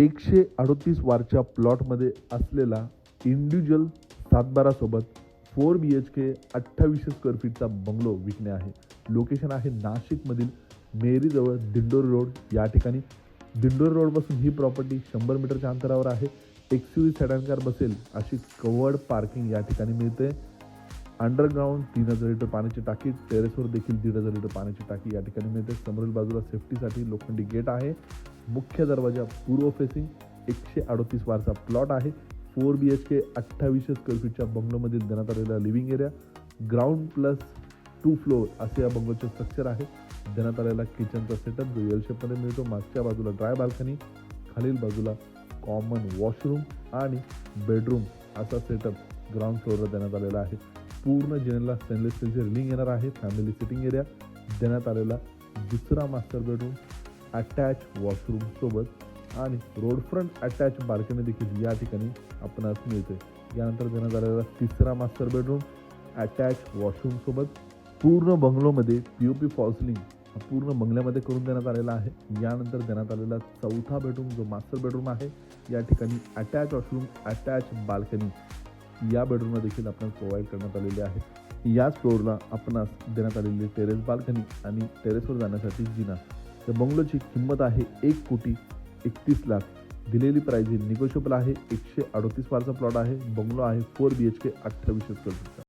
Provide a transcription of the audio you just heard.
एकशे अडोतीस वारच्या प्लॉटमध्ये असलेला इंडिव्हिज्युअल सातबारासोबत फोर बी एच के अठ्ठावीसशे स्क्वेअर फीटचा बंगलो विकणे आहे. लोकेशन आहे नाशिकमधील मेरीजवळ दिंडोरी रोड. या ठिकाणी दिंडोरी रोडपासून ही प्रॉपर्टी शंभर मीटरच्या अंतरावर आहे. एक्स यू कार बसेल अशी कवर्ड पार्किंग या ठिकाणी मिळते. अंडरग्राऊंड तीन हजार लिटर पाण्याची टाकी टेरेसवर देखील दीड हजार लिटर पाण्याची टाकी या ठिकाणी मिळते. समोरील बाजूला सेफ्टीसाठी लोखंडी गेट आहे. मुख्य दरवाजा पूर्व फेसिंग एकशे अडतीस वारचा प्लॉट आहे. फोर बी एच के अठ्ठावीसशे स्क्वेअर फीटच्या बंगलोमध्ये देण्यात आलेला living area ground plus two floor असे या बंगलोचे स्ट्रक्चर आहे. देण्यात आलेला किचनचा सेटअप जो एल शेपमध्ये मिळतो. मागच्या बाजूला ड्राय बाल्कनी खालील बाजूला कॉमन वॉशरूम आणि बेडरूम असा सेटअप ग्राउंड फ्लोअरवर देण्यात आलेला आहे. पूर्ण जिनेला स्टेनलेस स्टीलचे रिलिंग येणार आहे. फॅमिली सिटिंग एरिया देण्यात आलेला दुसरा मास्टर बेडरूम अटॅच वॉशरूम सोबत आणि रोड फ्रंट अटॅच बाल्कनी देखील या ठिकाणी आपणास मिळते. यानंतर देण्यात आलेला तिसरा मास्टर बेडरूम अटॅच वॉशरूम सोबत पूर्ण बंगलोमध्ये पी ओ पी फॉल्सलिंग हा पूर्ण बंगल्यामध्ये करून देण्यात आलेला आहे. यानंतर देण्यात आलेला चौथा बेडरूम जो मास्टर बेडरूम आहे या ठिकाणी अटॅच वॉशरूम अटॅच बाल्कनी या बेडरूमला देखील आपण प्रोव्हाइड करण्यात आलेले आहे. याच फ्लोअरला आपणास देण्यात आलेली टेरेस बाल्कनी आणि टेरेसवर जाण्यासाठी जिना. या बंगलोची किंमत आहे एक कोटी एकतीस लाख. दिलेली प्राईज ही निगोशिएबल आहे. एकशे अडोतीस वारचा प्लॉट आहे. बंगलो आहे फोर बी एच के अठ्ठावीस स्क्वेअर फीटचा